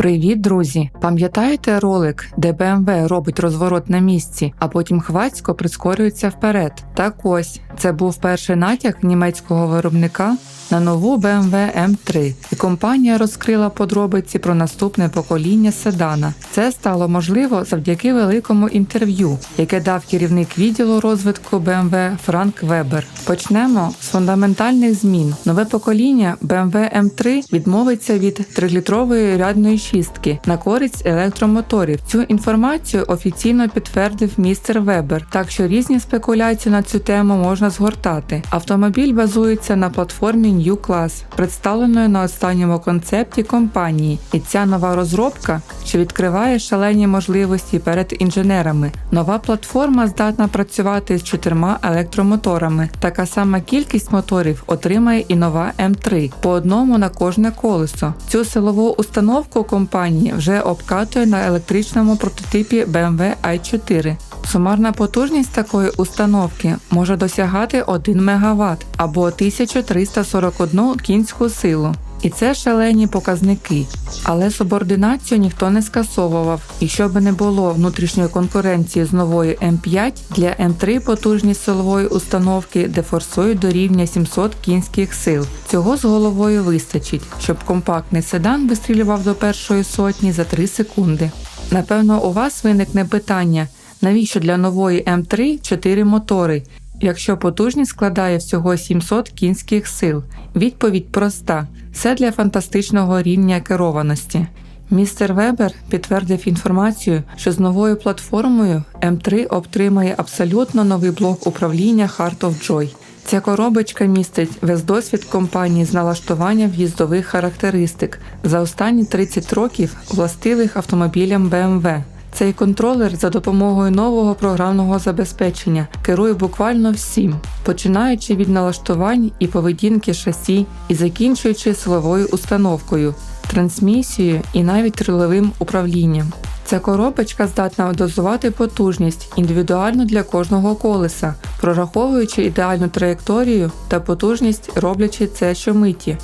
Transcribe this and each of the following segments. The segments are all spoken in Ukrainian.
Привіт, друзі! Пам'ятаєте ролик, де BMW робить розворот на місці, а потім хвацько прискорюється вперед? Так ось це був перший натяк німецького виробника на нову BMW M3, і компанія розкрила подробиці про наступне покоління седана. Це стало можливо завдяки великому інтерв'ю, яке дав керівник відділу розвитку BMW Франк Вебер. Почнемо з фундаментальних змін. Нове покоління BMW M3 відмовиться від 3-літрової рядної шістки на користь електромоторів. Цю інформацію офіційно підтвердив містер Вебер, так що різні спекуляції на цю тему можна згортати. Автомобіль базується на платформі New Class, представленої на останньому концепті компанії, і ця нова розробка, що відкриває шалені можливості перед інженерами. Нова платформа здатна працювати з чотирма електромоторами. Така сама кількість моторів отримає і нова М3 по одному на кожне колесо. Цю силову установку компанії вже обкатує на електричному прототипі BMW i4. Сумарна потужність такої установки може досягати 1 МВт або 1341 кінську силу. І це шалені показники. Але субординацію ніхто не скасовував, і щоб не було внутрішньої конкуренції з новою М5, для М3 потужність силової установки дефорсують до рівня 700 кінських сил. Цього з головою вистачить, щоб компактний седан вистрілював до першої сотні за 3 секунди. Напевно, у вас виникне питання, навіщо для нової М3 4 мотори, якщо потужність складає всього 700 кінських сил? Відповідь проста: все для фантастичного рівня керованості. Містер Вебер підтвердив інформацію, що з новою платформою М3 отримає абсолютно новий блок управління Heart of Joy. Ця коробочка містить весь досвід компанії з налаштування в'їздових характеристик за останні 30 років властивих автомобілям BMW. Цей контролер за допомогою нового програмного забезпечення керує буквально всім, починаючи від налаштувань і поведінки шасі і закінчуючи силовою установкою, трансмісією і навіть триловим управлінням. Ця коробочка здатна дозувати потужність індивідуально для кожного колеса, прораховуючи ідеальну траєкторію та потужність, роблячи це щомиті.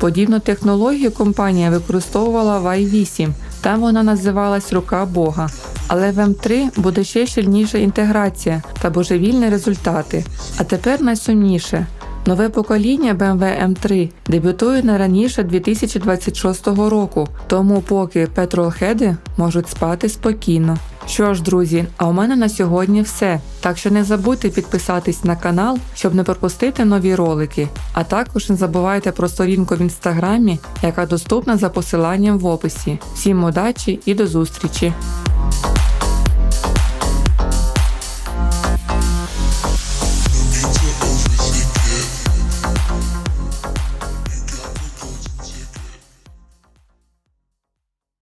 Подібну технологію компанія використовувала в i8, там вона називалась Рука Бога. Але в М3 буде ще щільніша інтеграція та божевільні результати. А тепер найсумніше. Нове покоління BMW M3 дебютує не раніше 2026 року, тому поки петролхеди можуть спати спокійно. Що ж, друзі, а у мене на сьогодні все. Так що не забудьте підписатись на канал, щоб не пропустити нові ролики. А також не забувайте про сторінку в інстаграмі, яка доступна за посиланням в описі. Всім удачі і до зустрічі!